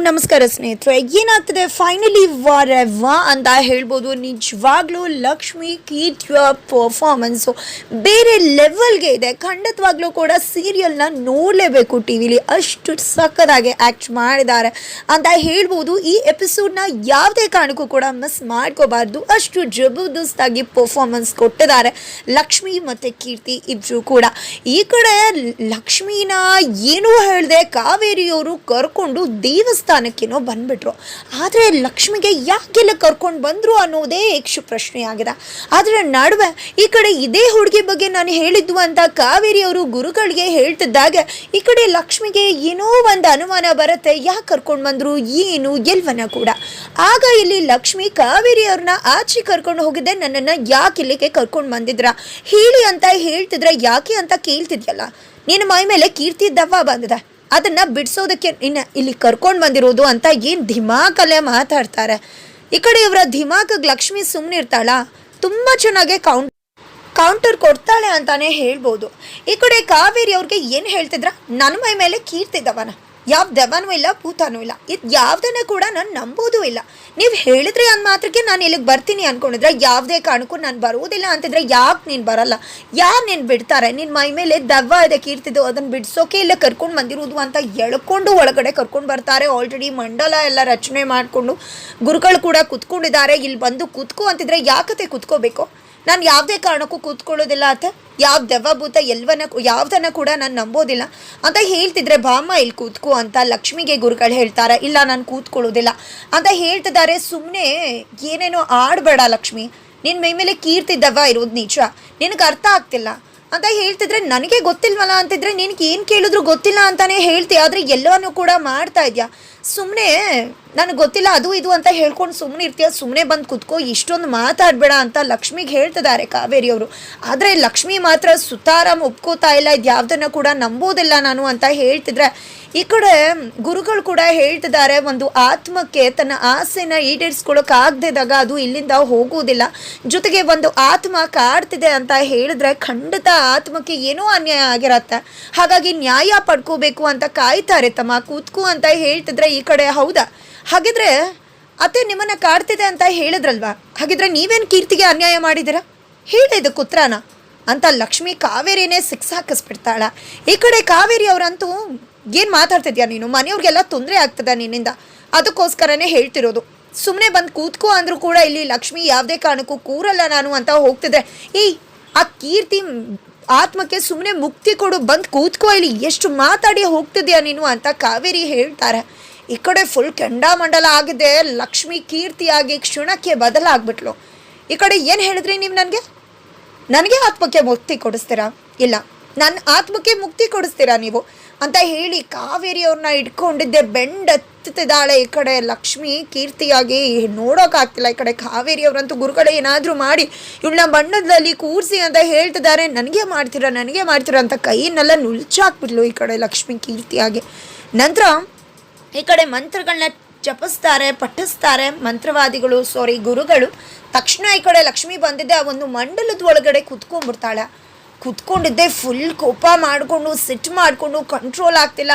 ನಮಸ್ಕಾರ ಸ್ನೇಹಿತರೆ, ಏನಾಗ್ತದೆ? ಫೈನಲಿ ವಾರೆವ್ವ ಅಂತ ಹೇಳ್ಬೋದು. ನಿಜವಾಗ್ಲೂ ಲಕ್ಷ್ಮಿ ಕೀರ್ತಿಯ ಪರ್ಫಾರ್ಮೆನ್ಸು ಬೇರೆ ಲೆವೆಲ್ಗೆ ಇದೆ. ಖಂಡಿತವಾಗ್ಲೂ ಕೂಡ ಸೀರಿಯಲ್ನ ನೋಡಲೇಬೇಕು ಟಿ ವಿಲಿ ಅಷ್ಟು ಸಕ್ಕದಾಗಿ ಆ್ಯಕ್ಟ್ ಮಾಡಿದ್ದಾರೆ ಅಂತ ಹೇಳ್ಬೋದು. ಈ ಎಪಿಸೋಡ್ನ ಯಾವುದೇ ಕಾರಣಕ್ಕೂ ಕೂಡ ಮಿಸ್ ಮಾಡ್ಕೋಬಾರ್ದು. ಅಷ್ಟು ಜಬರ್ದಸ್ತಾಗಿ ಪರ್ಫಾರ್ಮೆನ್ಸ್ ಕೊಟ್ಟಿದ್ದಾರೆ ಲಕ್ಷ್ಮಿ ಮತ್ತು ಕೀರ್ತಿ ಇಬ್ಬರು ಕೂಡ. ಈ ಕಡೆ ಲಕ್ಷ್ಮಿನ ಏನೂ ಹೇಳಿದೆ, ಕಾವೇರಿಯವರು ಕರ್ಕೊಂಡು ದೇವಸ್ಥಾನಕ್ಕೇನೋ ಬಂದ್ಬಿಟ್ರು. ಆದರೆ ಲಕ್ಷ್ಮಿಗೆ ಯಾಕೆಲ್ಲ ಕರ್ಕೊಂಡು ಬಂದರು ಅನ್ನೋದೇ ಯಕ್ಷ ಪ್ರಶ್ನೆ ಆಗಿದೆ ಆದರೆ ನಡುವೆ ಈ ಕಡೆ ಇದೇ ಹುಡುಗಿ ಬಗ್ಗೆ ನಾನು ಹೇಳಿದ್ದು ಅಂತ ಕಾವೇರಿಯವರು ಗುರುಗಳಿಗೆ ಹೇಳ್ತಿದ್ದಾಗ, ಈ ಕಡೆ ಲಕ್ಷ್ಮಿಗೆ ಏನೋ ಒಂದು ಅನುಮಾನ ಬರುತ್ತೆ, ಯಾಕೆ ಕರ್ಕೊಂಡು ಬಂದರು, ಏನು, ಎಲ್ವನ ಕೂಡ. ಆಗ ಇಲ್ಲಿ ಲಕ್ಷ್ಮಿ ಕಾವೇರಿಯವ್ರನ್ನ ಆಚೆ ಕರ್ಕೊಂಡು ಹೋಗಿದ್ದೆ, ನನ್ನನ್ನು ಯಾಕೆ ಇಲ್ಲಿಗೆ ಕರ್ಕೊಂಡು ಬಂದಿದ್ರ? ಹೇಳಿ ಅಂತ ಹೇಳ್ತಿದ್ರೆ ಯಾಕೆ ಅಂತ ಕೇಳ್ತಿದ್ಯಲ್ಲ? ನಿನ್ನ ಮೈ ಮೇಲೆ ಕೀರ್ತಿ ದವ್ವ ಬಂದಿದೆ. ಅದನ್ನ ಬಿಡಿಸೋದಕ್ಕೆ ಇನ್ನು ಇಲ್ಲಿ ಕರ್ಕೊಂಡು ಬಂದಿರೋದು ಅಂತ ಏನು ಧಿಮಾಕಲ್ಲೇ ಮಾತಾಡ್ತಾರೆ. ಈ ಕಡೆ ಇವರ ಧಿಮಾಕಿಗೆ ಲಕ್ಷ್ಮಿ ಸುಮ್ಮನೆ ಇರ್ತಾಳ. ತುಂಬ ಚೆನ್ನಾಗೆ ಕೌಂಟ್ ಕೌಂಟರ್ ಕೊಡ್ತಾಳೆ ಅಂತಾನೆ ಹೇಳ್ಬೋದು. ಈ ಕಡೆ ಕಾವೇರಿ ಅವ್ರಿಗೆ ಏನು ಹೇಳ್ತಿದ್ರ? ನನ್ನ ಮೈ ಮೇಲೆ ಕೀರ್ತಿ ದವನ ಯಾವ ದೆವ್ವನೂ ಇಲ್ಲ, ಭೂತಾನೂ ಇಲ್ಲ. ಇದು ಯಾವುದನ್ನ ಕೂಡ ನಾನು ನಂಬೋದೂ ಇಲ್ಲ. ನೀವು ಹೇಳಿದ್ರೆ ಅಂದ ಮಾತ್ರಕ್ಕೆ ನಾನು ಇಲ್ಲಿಗೆ ಬರ್ತೀನಿ ಅನ್ಕೊಂಡಿದ್ರೆ ಯಾವುದೇ ಕಾರಣಕ್ಕೂ ನಾನು ಬರುವುದಿಲ್ಲ ಅಂತಿದ್ರೆ ಯಾಕೆ ನೀನು ಬರಲ್ಲ? ಯಾರು ನೀನು ಬಿಡ್ತಾರೆ? ನಿನ್ನ ಮೈ ಮೇಲೆ ದವ್ವ ಇದೆ ಕೀರ್ತಿದ್ದು ಅದನ್ನು ಬಿಡಿಸೋಕೆ ಇಲ್ಲ ಕರ್ಕೊಂಡು ಬಂದಿರೋದು ಅಂತ ಎಳ್ಕೊಂಡು ಒಳಗಡೆ ಕರ್ಕೊಂಡು ಬರ್ತಾರೆ. ಆಲ್ರೆಡಿ ಮಂಡಲ ಎಲ್ಲ ರಚನೆ ಮಾಡಿಕೊಂಡು ಗುರುಗಳು ಕೂಡ ಕುತ್ಕೊಂಡಿದ್ದಾರೆ. ಇಲ್ಲಿ ಬಂದು ಕುತ್ಕೋ ಅಂತಿದ್ರೆ ಯಾಕತೆ ಕುತ್ಕೋಬೇಕು? ನಾನು ಯಾವುದೇ ಕಾರಣಕ್ಕೂ ಕೂತ್ಕೊಳ್ಳೋದಿಲ್ಲ ಅಂತ. ಯಾವ ದೆವ್ವಭೂತ ಎಲ್ವನ ಯಾವ್ದನ್ನು ಕೂಡ ನಾನು ನಂಬೋದಿಲ್ಲ. ಅಂತ ಹೇಳ್ತಿದ್ರೆ, ಬಾಮ್ಮ, ಇಲ್ಲಿ ಕೂತ್ಕೋ ಅಂತ ಲಕ್ಷ್ಮಿಗೆ ಗುರುಗಳು ಹೇಳ್ತಾರೆ, ಇಲ್ಲ, ನಾನು ಕೂತ್ಕೊಳ್ಳೋದಿಲ್ಲ ಅಂತ ಹೇಳ್ತಿದ್ದಾರೆ. ಸುಮ್ಮನೆ ಏನೇನೋ ಆಡಬೇಡ ಲಕ್ಷ್ಮಿ. ನಿನ್ನ ಮೈ ಮೇಲೆ ಕೀರ್ತಿ ದೆವ್ವ ಇರೋದು ನಿಜ. ನಿನಗೆ ಅರ್ಥ ಆಗ್ತಿಲ್ಲ. ಅಂತ ಹೇಳ್ತಿದ್ರೆ, ನನಗೆ ಗೊತ್ತಿಲ್ವಲ್ಲ? ಅಂತಿದ್ರೆ, ನಿನಗೆ ಏನು ಕೇಳಿದ್ರು ಗೊತ್ತಿಲ್ಲ ಅಂತಾನೆ ಹೇಳ್ತಿ. ಆದರೆ ಎಲ್ಲವನ್ನೂ ಕೂಡ ಮಾಡ್ತಾ ಇದೆಯಾ? ಸುಮ್ಮನೆ ನನಗೆ ಗೊತ್ತಿಲ್ಲ, ಅದು ಇದು ಅಂತ ಹೇಳ್ಕೊಂಡು ಸುಮ್ಮನೆ ಇರ್ತೀಯ ಸುಮ್ಮನೆ ಬಂದು ಕುತ್ಕೋ, ಇಷ್ಟೊಂದು ಮಾತಾಡಬೇಡ ಅಂತ ಲಕ್ಷ್ಮಿಗೆ ಹೇಳ್ತಿದ್ದಾರೆ ಕಾವೇರಿಯವರು ಆದರೆ ಲಕ್ಷ್ಮಿ ಮಾತ್ರ ಸುತಾರಾಮ್ ಒಪ್ಕೋತಾ ಇಲ್ಲ, ಇದು ಯಾವುದನ್ನು ಕೂಡ ನಂಬೋದಿಲ್ಲ ನಾನು ಅಂತ ಹೇಳ್ತಿದ್ರೆ, ಈ ಕಡೆ ಗುರುಗಳು ಕೂಡ ಹೇಳ್ತಿದ್ದಾರೆ, ಒಂದು ಆತ್ಮಕ್ಕೆ ತನ್ನ ಆಸೆನ ಈಡೇರಿಸ್ಕೊಳ್ಳೋಕ್ಕಾಗದಿದ್ದಾಗ ಅದು ಇಲ್ಲಿಂದ ಹೋಗುವುದಿಲ್ಲ. ಜೊತೆಗೆ ಒಂದು ಆತ್ಮ ಕಾಡ್ತಿದೆ ಅಂತ ಹೇಳಿದ್ರೆ ಖಂಡಿತ ಆತ್ಮಕ್ಕೆ ಏನೋ ಅನ್ಯಾಯ ಆಗಿರತ್ತೆ. ಹಾಗಾಗಿ ನ್ಯಾಯ ಪಡ್ಕೋಬೇಕು ಅಂತ ಕಾಯ್ತಾರೆ, ತಮ್ಮ ಕೂತ್ಕು ಅಂತ ಹೇಳ್ತಿದ್ರೆ ಈ ಕಡೆ ಹೌದಾ? ಹಾಗಿದ್ರೆ ಅತ್ತೆ ನಿಮ್ಮನ್ನ ಕಾಡ್ತಿದೆ ಅಂತ ಹೇಳಿದ್ರಲ್ವಾ? ಹಾಗಿದ್ರೆ ನೀವೇನು ಕೀರ್ತಿಗೆ ಅನ್ಯಾಯ ಮಾಡಿದಿರ ಹೇಳಿ ಇದು ಕುತ್ರಾನ ಅಂತ ಲಕ್ಷ್ಮಿ ಕಾವೇರಿನೇ ಸಿಕ್ಸ್ ಹಾಕಿಸ್ಬಿಡ್ತಾಳ. ಈ ಕಡೆ ಕಾವೇರಿ ಅವರಂತೂ ಏನು ಮಾತಾಡ್ತಿದ್ಯಾ ನೀನು? ಮನೆಯವ್ರಿಗೆಲ್ಲ ತೊಂದರೆ ಆಗ್ತದ ನಿನ್ನಿಂದ. ಅದಕ್ಕೋಸ್ಕರನೇ ಹೇಳ್ತಿರೋದು. ಸುಮ್ಮನೆ ಬಂದು ಕೂತ್ಕೋ ಅಂದರೂ ಕೂಡ ಇಲ್ಲಿ ಲಕ್ಷ್ಮಿ ಯಾವುದೇ ಕಾರಣಕ್ಕೂ ಕೂರಲ್ಲ ನಾನು ಅಂತ ಹೋಗ್ತಿದ್ರೆ. ಏಯ್, ಆ ಕೀರ್ತಿ ಆತ್ಮಕ್ಕೆ ಸುಮ್ಮನೆ ಮುಕ್ತಿ ಕೊಡು, ಬಂದು ಕೂತ್ಕೋ ಇಲ್ಲಿ. ಎಷ್ಟು ಮಾತಾಡಿ ಹೋಗ್ತಿದ್ಯಾ ನೀನು ಅಂತ ಕಾವೇರಿ ಹೇಳ್ತಾರೆ. ಈ ಕಡೆ ಫುಲ್ ಕೆಂಡಾಮಂಡಲ ಆಗಿದೆ. ಲಕ್ಷ್ಮಿ ಕೀರ್ತಿಯಾಗಿ ಕ್ಷಣಕ್ಕೆ ಬದಲಾಗ್ಬಿಟ್ಲು. ಈ ಕಡೆ ಏನು ಹೇಳಿದ್ರಿ ನೀವು ನನಗೆ? ನನಗೆ ಆತ್ಮಕ್ಕೆ ಮುಕ್ತಿ ಕೊಡಿಸ್ತೀರಾ? ಇಲ್ಲ ನನ್ನ ಆತ್ಮಕ್ಕೆ ಮುಕ್ತಿ ಕೊಡಿಸ್ತೀರಾ ನೀವು? ಅಂತ ಹೇಳಿ ಕಾವೇರಿಯವ್ರನ್ನ ಇಟ್ಕೊಂಡಿದ್ದೆ ಬೆಂಡತ್ತಿದ್ದಾಳೆ ಈ ಕಡೆ ಲಕ್ಷ್ಮಿ ಕೀರ್ತಿಯಾಗಿ. ನೋಡೋಕ್ಕಾಗ್ತಿಲ್ಲ ಈ ಕಡೆ ಕಾವೇರಿ ಅವರಂತೂ ಗುರುಗಳೇ ಏನಾದರೂ ಮಾಡಿ ಇವಳನ್ನ ಬಣ್ಣದಲ್ಲಿ ಕೂರಿಸಿ ಅಂತ ಹೇಳ್ತಿದ್ದಾರೆ. ನನಗೆ ಮಾಡ್ತೀರಾ ನನಗೆ ಮಾಡ್ತೀರಾ ಅಂತ ಕೈಯನ್ನೆಲ್ಲ ನುಲ್ಚಾಕ್ಬಿಟ್ಲು ಈ ಕಡೆ ಲಕ್ಷ್ಮಿ ಕೀರ್ತಿಯಾಗಿ. ನಂತರ ಈ ಕಡೆ ಮಂತ್ರಗಳನ್ನ ಜಪಿಸ್ತಾರೆ, ಪಠಿಸ್ತಾರೆ, ಮಂತ್ರವಾದಿಗಳು ಸಾರಿ ಗುರುಗಳು. ತಕ್ಷಣ ಈ ಕಡೆ ಲಕ್ಷ್ಮಿ ಬಂದಿದ್ದೆ ಆ ಒಂದು ಮಂಡಲದ ಒಳಗಡೆ ಕುತ್ಕೊಂಡ್ಬಿಡ್ತಾಳೆ. ಕುತ್ಕೊಂಡಿದ್ದೆ ಫುಲ್ ಕೋಪ ಮಾಡಿಕೊಂಡು ಸಿಟ್ಟು ಮಾಡಿಕೊಂಡು ಕಂಟ್ರೋಲ್ ಆಗ್ತಿಲ್ಲ.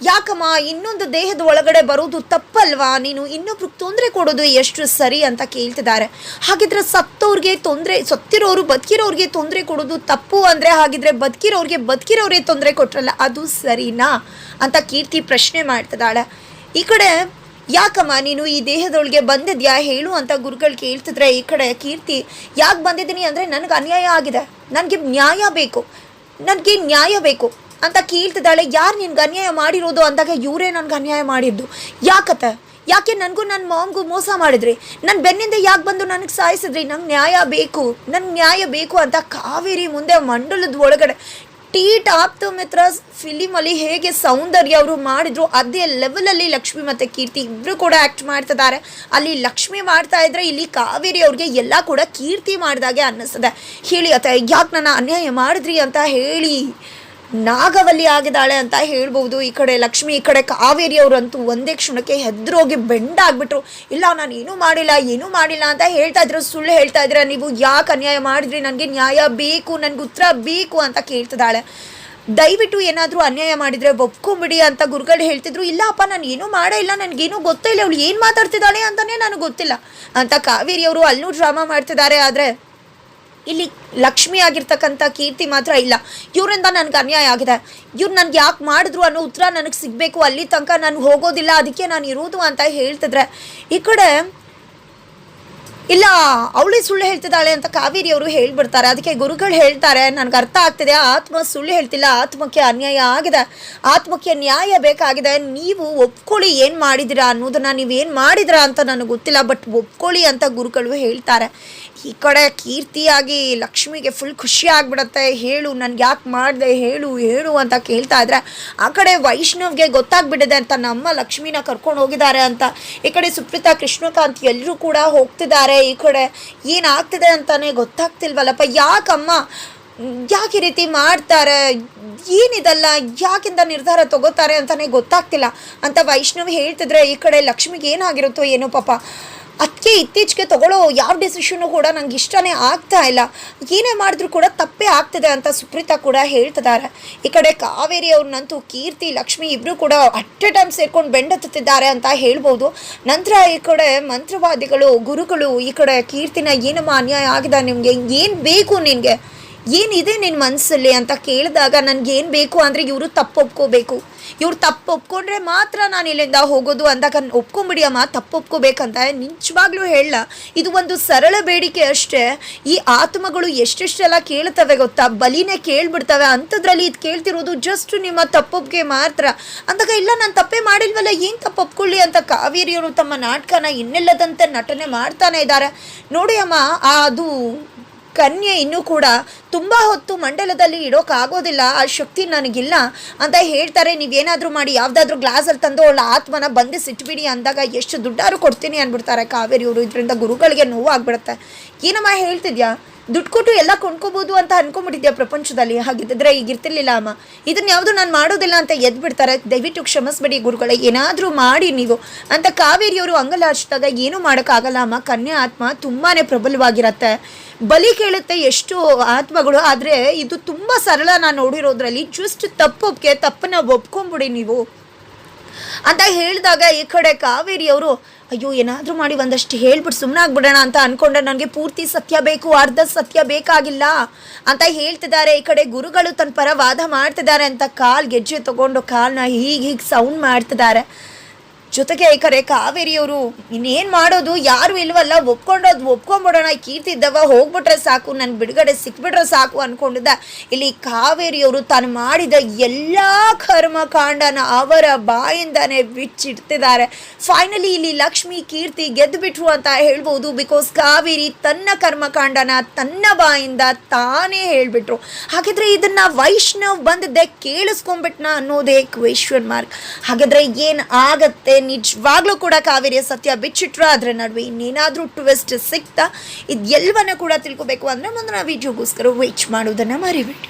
ಯಾಕಮ್ಮ, ಇನ್ನೊಂದು ದೇಹದ ಒಳಗಡೆ ಬರೋದು ತಪ್ಪಲ್ವಾ? ನೀನು ಇನ್ನೊಬ್ರಿಗೆ ತೊಂದರೆ ಕೊಡೋದು ಎಷ್ಟು ಸರಿ ಅಂತ ಕೇಳ್ತಿದ್ದಾರೆ. ಹಾಗಿದ್ರೆ ಸತ್ತವ್ರಿಗೆ ತೊಂದರೆ, ಸತ್ತಿರೋರು ಬದುಕಿರೋರಿಗೆ ತೊಂದರೆ ಕೊಡೋದು ತಪ್ಪು ಅಂದರೆ ಹಾಗಿದ್ರೆ ಬದುಕಿರೋರಿಗೆ ಬದುಕಿರೋರೇ ತೊಂದರೆ ಕೊಟ್ರಲ್ಲ, ಅದು ಸರಿನಾ? ಅಂತ ಕೀರ್ತಿ ಪ್ರಶ್ನೆ ಮಾಡ್ತಿದ್ದಾಳೆ. ಈ ಕಡೆ, ಯಾಕಮ್ಮ, ನೀನು ಈ ದೇಹದೊಳಗೆ ಬಂದಿದ್ಯಾ? ಹೇಳು ಅಂತ ಗುರುಗಳು ಕೇಳ್ತಿದ್ರೆ ಈ ಕಡೆ ಕೀರ್ತಿ, ಯಾಕೆ ಬಂದಿದ್ದೀನಿ ಅಂದರೆ ನನಗೆ ಅನ್ಯಾಯ ಆಗಿದೆ. ನನಗೆ ನ್ಯಾಯ ಬೇಕು. ನನಗೆ ನ್ಯಾಯ ಬೇಕು. ಅಂತ ಕೇಳ್ತಿದ್ದಾಳೆ. ಯಾರು ನಿನ್ಗೆ ಅನ್ಯಾಯ ಮಾಡಿರೋದು ಅಂದಾಗ ಇವರೇ ನನಗೆ ಅನ್ಯಾಯ ಮಾಡಿದ್ದು. ಯಾಕತ್ತೆ? ಯಾಕೆ ನನಗೂ ನನ್ನ ಮಾಮ್ಗೂ ಮೋಸ ಮಾಡಿದ್ರಿ? ನನ್ನ ಬೆನ್ನಿಂದ ಯಾಕೆ ಬಂದು ನನಗೆ ಸಾಯಿಸಿದ್ರಿ? ನಂಗೆ ನ್ಯಾಯ ಬೇಕು. ನನಗೆ ನ್ಯಾಯ ಬೇಕು ಅಂತ ಕಾವೇರಿ ಮುಂದೆ ಮಂಡಲದ ಒಳಗಡೆ ಟೀಟ್ ಆಪ್ತ ಮಿತ್ರ ಫಿಲಿಮಲ್ಲಿ ಹೇಗೆ ಸೌಂದರ್ಯ ಅವರು ಮಾಡಿದ್ರು, ಅದೇ ಲೆವೆಲಲ್ಲಿ ಲಕ್ಷ್ಮಿ ಮತ್ತು ಕೀರ್ತಿ ಇಬ್ಬರು ಕೂಡ ಆ್ಯಕ್ಟ್ ಮಾಡ್ತಿದ್ದಾರೆ. ಅಲ್ಲಿ ಲಕ್ಷ್ಮಿ ಮಾಡ್ತಾ ಇದ್ರೆ ಇಲ್ಲಿ ಕಾವೇರಿ ಅವ್ರಿಗೆ ಎಲ್ಲ ಕೂಡ ಕೀರ್ತಿ ಮಾಡಿದಾಗೆ ಅನ್ನಿಸ್ತದೆ. ಹೇಳಿ ಅತ್ತ, ಯಾಕೆ ನನ್ನ ಅನ್ಯಾಯ ಮಾಡಿದ್ರಿ ಅಂತ ಹೇಳಿ. ನಾಗವಲ್ಲಿ ಆಗಿದ್ದಾಳೆ ಅಂತ ಹೇಳ್ಬೋದು ಈ ಕಡೆ ಲಕ್ಷ್ಮಿ, ಈ ಕಡೆ ಕಾವೇರಿ ಅವರಂತೂ ಒಂದೇ ಕ್ಷಣಕ್ಕೆ ಹೆದ್ರೋಗಿ ಬೆಂಡಾಗ್ಬಿಟ್ರು. ಇಲ್ಲ, ನಾನು ಏನೂ ಮಾಡಿಲ್ಲ ಏನೂ ಮಾಡಿಲ್ಲ ಅಂತ ಹೇಳ್ತಾ ಇದ್ರು. ಸುಳ್ಳು ಹೇಳ್ತಾ ಇದ್ರೆ, ನೀವು ಯಾಕೆ ಅನ್ಯಾಯ ಮಾಡಿದ್ರಿ? ನನಗೆ ನ್ಯಾಯ ಬೇಕು, ನನಗೆ ಉತ್ತರ ಬೇಕು ಅಂತ ಕೇಳ್ತಿದ್ದಾಳೆ. ದಯವಿಟ್ಟು ಏನಾದರೂ ಅನ್ಯಾಯ ಮಾಡಿದರೆ ಒಪ್ಕೊಂಬಿಡಿ ಅಂತ ಗುರುಗಳು ಹೇಳ್ತಿದ್ರು. ಇಲ್ಲ, ಅಪ್ಪ, ನಾನು ಏನೂ ಮಾಡೇ ಇಲ್ಲ, ನನಗೇನೂ ಗೊತ್ತೇ ಇಲ್ಲ. ಅವಳು ಏನು ಮಾತಾಡ್ತಿದ್ದಾಳೆ ಅಂತಲೇ ನನಗೆ ಗೊತ್ತಿಲ್ಲ ಅಂತ ಕಾವೇರಿಯವರು ಅಲ್ಲೂ ಡ್ರಾಮಾ ಮಾಡ್ತಿದ್ದಾರೆ. ಆದರೆ ಇಲ್ಲಿ ಲಕ್ಷ್ಮಿ ಆಗಿರ್ತಕ್ಕಂಥ ಕೀರ್ತಿ ಮಾತ್ರ ಇಲ್ಲ. ಇವರಿಂದ ನನಗೆ ಅನ್ಯಾಯ ಆಗಿದೆ. ಇವ್ರು ನನಗೆ ಯಾಕೆ ಮಾಡಿದ್ರು ಅನ್ನೋ ಉತ್ತರ ನನಗೆ ಸಿಗಬೇಕು. ಅಲ್ಲಿ ತನಕ ನಾನು ಹೋಗೋದಿಲ್ಲ. ಅದಕ್ಕೆ ನಾನು ಇರೋದು ಅಂತ ಹೇಳ್ತಿದ್ರೆ ಈ ಕಡೆ ಇಲ್ಲ, ಅವಳೇ ಸುಳ್ಳು ಹೇಳ್ತಿದ್ದಾಳೆ ಅಂತ ಕಾವೇರಿ ಅವರು ಹೇಳ್ಬಿಡ್ತಾರೆ. ಅದಕ್ಕೆ ಗುರುಗಳು ಹೇಳ್ತಾರೆ, ನನಗೆ ಅರ್ಥ ಆಗ್ತಿದೆ. ಆತ್ಮ ಸುಳ್ಳು ಹೇಳ್ತಿಲ್ಲ. ಆತ್ಮಕ್ಕೆ ಅನ್ಯಾಯ ಆಗಿದೆ. ಆತ್ಮಕ್ಕೆ ನ್ಯಾಯ ಬೇಕಾಗಿದೆ. ನೀವು ಒಪ್ಕೊಳ್ಳಿ ಏನು ಮಾಡಿದಿರಾ ಅನ್ನೋದನ್ನ ನೀವೇನು ಮಾಡಿದಿರಾ ಅಂತ ನನಗೆ ಗೊತ್ತಿಲ್ಲ. ಬಟ್ ಒಪ್ಕೊಳ್ಳಿ ಅಂತ ಗುರುಗಳು ಹೇಳ್ತಾರೆ. ಈ ಕಡೆ ಕೀರ್ತಿಯಾಗಿ ಲಕ್ಷ್ಮಿಗೆ ಫುಲ್ ಖುಷಿ ಆಗ್ಬಿಡತ್ತೆ. ಹೇಳು, ನನ್ಗೆ ಯಾಕೆ ಮಾಡಿದೆ? ಹೇಳು ಹೇಳು ಅಂತ ಕೇಳ್ತಾ ಇದ್ರೆ, ಆ ಕಡೆ ವೈಷ್ಣವ್ಗೆ ಗೊತ್ತಾಗ್ಬಿಟ್ಟಿದೆ ಅಂತ ನಮ್ಮ ಲಕ್ಷ್ಮಿನ ಕರ್ಕೊಂಡು ಹೋಗಿದ್ದಾರೆ ಅಂತ. ಈ ಕಡೆ ಸುಪ್ರೀತಾ, ಕೃಷ್ಣಕಾಂತ್ ಎಲ್ಲರೂ ಕೂಡ ಹೋಗ್ತಿದ್ದಾರೆ. ಈ ಕಡೆ ಏನಾಗ್ತಿದೆ ಅಂತಾನೆ ಗೊತ್ತಾಗ್ತಿಲ್ವಲ್ಲಪ್ಪ? ಯಾಕಮ್ಮ? ಯಾಕೆ ಈ ರೀತಿ ಮಾಡ್ತಾರೆ? ಏನಿದಲ್ಲ? ಯಾಕಿಂದ ನಿರ್ಧಾರ ತಗೋತಾರೆ ಅಂತಾನೆ ಗೊತ್ತಾಗ್ತಿಲ್ಲ. ಅಂತ ವೈಷ್ಣವಿ ಹೇಳ್ತಿದ್ರೆ ಈ ಕಡೆ ಲಕ್ಷ್ಮಿಗೆ ಏನಾಗಿರುತ್ತೋ ಏನೋ ಪಾಪ. ಅದಕ್ಕೆ ಇತ್ತೀಚೆಗೆ ತಗೊಳ್ಳೋ ಯಾವ ಡಿಸಿಷನ್ನು ಕೂಡ ನಂಗೆ ಇಷ್ಟನೇ ಆಗ್ತಾ ಇಲ್ಲ. ಏನೇ ಮಾಡಿದ್ರು ಕೂಡ ತಪ್ಪೇ ಆಗ್ತಿದೆ ಅಂತ ಸುಪ್ರೀತಾ ಕೂಡ ಹೇಳ್ತಿದ್ದಾರೆ. ಈ ಕಡೆ ಕಾವೇರಿ ಅವ್ರನ್ನಂತೂ ಕೀರ್ತಿ, ಲಕ್ಷ್ಮಿ ಇಬ್ಬರು ಕೂಡ ಅಟ್ ಎ ಟೈಮ್ ಸೇರ್ಕೊಂಡು ಬೆಂಡತ್ತುತ್ತಿದ್ದಾರೆ ಅಂತ ಹೇಳ್ಬೋದು. ನಂತರ ಈ ಕಡೆ ಮಂತ್ರವಾದಿಗಳು, ಗುರುಗಳು ಈ ಕಡೆ ಕೀರ್ತಿನ ಏನಮ್ಮ ಅನ್ಯಾಯ ಆಗಿದೆ ನಿಮಗೆ? ಏನು ಬೇಕು ನಿನಗೆ? ಏನಿದೆ ನಿನ್ನ ಮನಸ್ಸಲ್ಲಿ ಅಂತ ಕೇಳಿದಾಗ ನನಗೆ ಏನು ಬೇಕು ಅಂದರೆ ಇವರು ತಪ್ಪು ಒಪ್ಕೋಬೇಕು. ಇವ್ರು ತಪ್ಪು ಒಪ್ಕೊಂಡ್ರೆ ಮಾತ್ರ ನಾನು ಇಲ್ಲಿಂದ ಹೋಗೋದು ಅಂದಾಗ ಒಪ್ಕೊಂಬಿಡಿ ಅಮ್ಮ ತಪ್ಪು ಒಪ್ಕೋಬೇಕಂತ ನಿಜವಾಗ್ಲೂ ಹೇಳ. ಇದು ಒಂದು ಸರಳ ಬೇಡಿಕೆ ಅಷ್ಟೇ. ಈ ಆತ್ಮಗಳು ಎಷ್ಟೆಷ್ಟೆಲ್ಲ ಕೇಳ್ತವೆ ಗೊತ್ತಾ? ಬಲಿನೇ ಕೇಳ್ಬಿಡ್ತವೆ. ಅಂಥದ್ರಲ್ಲಿ ಇದು ಕೇಳ್ತಿರೋದು ಜಸ್ಟ್ ನಿಮ್ಮ ತಪ್ಪೊಪ್ಗೆ ಮಾತ್ರ. ಅಂದಾಗ ಇಲ್ಲ, ನಾನು ತಪ್ಪೇ ಮಾಡಿಲ್ವಲ್ಲ, ಏನು ತಪ್ಪು ಒಪ್ಕೊಳ್ಳಿ ಅಂತ ಕಾವೇರಿಯವರು ತಮ್ಮ ನಾಟಕನ ಇನ್ನೆಲ್ಲದಂತೆ ನಟನೆ ಮಾಡ್ತಾನೆ ಇದ್ದಾರೆ. ನೋಡಿ ಅಮ್ಮ ಅದು ಕನ್ಯೆ ಇನ್ನೂ ಕೂಡ ತುಂಬ ಹೊತ್ತು ಮಂಡಲದಲ್ಲಿ ಇಡೋಕ್ಕಾಗೋದಿಲ್ಲ ಆ ಶಕ್ತಿ ನನಗಿಲ್ಲ ಅಂತ ಹೇಳ್ತಾರೆ. ನೀವೇನಾದರೂ ಮಾಡಿ, ಯಾವುದಾದ್ರೂ ಗ್ಲಾಸಲ್ಲಿ ತಂದು ಅವಳ ಆತ್ಮನ ಬಂಧಿಸಿಟ್ಬಿಡಿ ಅಂದಾಗ ಎಷ್ಟು ದುಡ್ಡಾರು ಕೊಡ್ತೀನಿ ಅಂದ್ಬಿಡ್ತಾರೆ ಕಾವೇರಿಯವರು. ಇದರಿಂದ ಗುರುಗಳಿಗೆ ನೋವಾಗ್ಬಿಡುತ್ತೆ. ಏನಮ್ಮ ಹೇಳ್ತಿದ್ಯಾ? ದುಡ್ಡು ಕೊಟ್ಟು ಎಲ್ಲ ಕೊಂಡ್ಕೋಬೋದು ಅಂತ ಅನ್ಕೊಂಬಿಟ್ಟಿದ್ಯಾ ಪ್ರಪಂಚದಲ್ಲಿ? ಹಾಗಿದ್ದರೆ ಈಗ ಇರ್ತಿರ್ಲಿಲ್ಲ ಅಮ್ಮ. ಇದನ್ನ ಯಾವುದು ನಾನು ಮಾಡೋದಿಲ್ಲ ಅಂತ ಎದ್ದು ಬಿಡ್ತಾರೆ ದಯವಿಟ್ಟು ಕ್ಷಮಿಸ್ಬೇಡಿ ಗುರುಗಳೇ, ಏನಾದರೂ ಮಾಡಿ ನೀವು ಅಂತ ಕಾವೇರಿಯವರು ಅಂಗಲಾಚಿದಾಗ ಏನೂ ಮಾಡೋಕ್ಕಾಗಲ್ಲ ಅಮ್ಮ. ಕನ್ಯಾ ಆತ್ಮ ತುಂಬಾ ಪ್ರಬಲವಾಗಿರತ್ತೆ. ಬಲಿ ಕೇಳುತ್ತೆ ಎಷ್ಟು ಆತ್ಮಗಳು, ಆದರೆ ಇದು ತುಂಬ ಸರಳ ನಾನು ನೋಡಿರೋದ್ರಲ್ಲಿ. ಜಸ್ಟ್ ತಪ್ಪೊಪ್ಗೆ, ತಪ್ಪನ್ನ ಒಪ್ಕೊಂಬಿಡಿ ನೀವು. ಅಂತ ಹೇಳಿದಾಗ ಈ ಕಡೆ ಕಾವೇರಿಯವರು ಅಯ್ಯೋ, ಏನಾದರೂ ಮಾಡಿ ಒಂದಷ್ಟು ಹೇಳ್ಬಿಟ್ಟು ಸುಮ್ಮನಾಗ್ಬಿಡೋಣ ಅಂತ ಅನ್ಕೊಂಡೆ ನನಗೆ ಪೂರ್ತಿ ಸತ್ಯ ಬೇಕು, ಅರ್ಧ ಸತ್ಯ ಬೇಕಾಗಿಲ್ಲ. ಅಂತ ಹೇಳ್ತಿದ್ದಾರೆ. ಈ ಕಡೆ ಗುರುಗಳು ತನ್ನ ಪರ ವಾದ ಮಾಡ್ತಿದ್ದಾರೆ ಅಂತ ಕಾಲ್ ಗೆಜ್ಜೆ ತಗೊಂಡು ಕಾಲ್ನ ಹೀಗೆ ಹೀಗೆ ಸೌಂಡ್ ಮಾಡ್ತಿದ್ದಾರೆ. ಜೊತೆಗೆ ಕರೆ ಕಾವೇರಿಯವರು ಇನ್ನೇನು ಮಾಡೋದು? ಯಾರು ಇಲ್ವಲ್ಲ? ಒಪ್ಕೊಂಡೋದು ಒಪ್ಕೊಂಬಿಡೋಣ. ಕೀರ್ತಿ ಇದ್ದವ ಹೋಗ್ಬಿಟ್ರೆ ಸಾಕು. ನನ್ನ ಬಿಡುಗಡೆ ಸಿಕ್ಬಿಟ್ರೆ ಸಾಕು ಅನ್ಕೊಂಡಿದ್ದ. ಇಲ್ಲಿ ಕಾವೇರಿಯವರು ತಾನು ಮಾಡಿದ ಎಲ್ಲ ಕರ್ಮಕಾಂಡನ ಅವರ ಬಾಯಿಂದಾನೆ ಬಿಚ್ಚಿಡ್ತಿದ್ದಾರೆ. ಫೈನಲಿ ಇಲ್ಲಿ ಲಕ್ಷ್ಮಿ ಕೀರ್ತಿ ಗೆದ್ದುಬಿಟ್ರು ಅಂತ ಹೇಳ್ಬೋದು. ಬಿಕಾಸ್ ಕಾವೇರಿ ತನ್ನ ಕರ್ಮಕಾಂಡನ ತನ್ನ ಬಾಯಿಂದ ತಾನೇ ಹೇಳ್ಬಿಟ್ರು. ಹಾಗಿದ್ರೆ ಇದನ್ನ ವೈಷ್ಣವ್ ಬಂದಿದ್ದೆ ಕೇಳಿಸ್ಕೊಂಡ್ಬಿಟ್ನ ಅನ್ನೋದೇ ಕ್ವೆಶ್ಚನ್ ಮಾರ್ಕ್ ಹಾಗಾದ್ರೆ ಏನ್ ಆಗತ್ತೆ ನಿಜವಾಗ್ಲೂ ಕೂಡ ಕಾವೇರಿಯ ಸತ್ಯ ಬಿಚ್ಚಿಟ್ರ ಅದರ ನಡುವೆ ಇನ್ನೇನಾದ್ರೂ ಟ್ವಿಸ್ಟ್ ಸಿಕ್ತಾ ಇದೆಲ್ಲವನ್ನ ಕೂಡ ತಿಳ್ಕೊಬೇಕು ಅಂದ್ರೆ ಮುಂದಿನ ವಿಡಿಯೋಗೋಸ್ಕರ ವೇಟ್ ಮಾಡೋದನ್ನ ಮರಿಬೇಡಿ.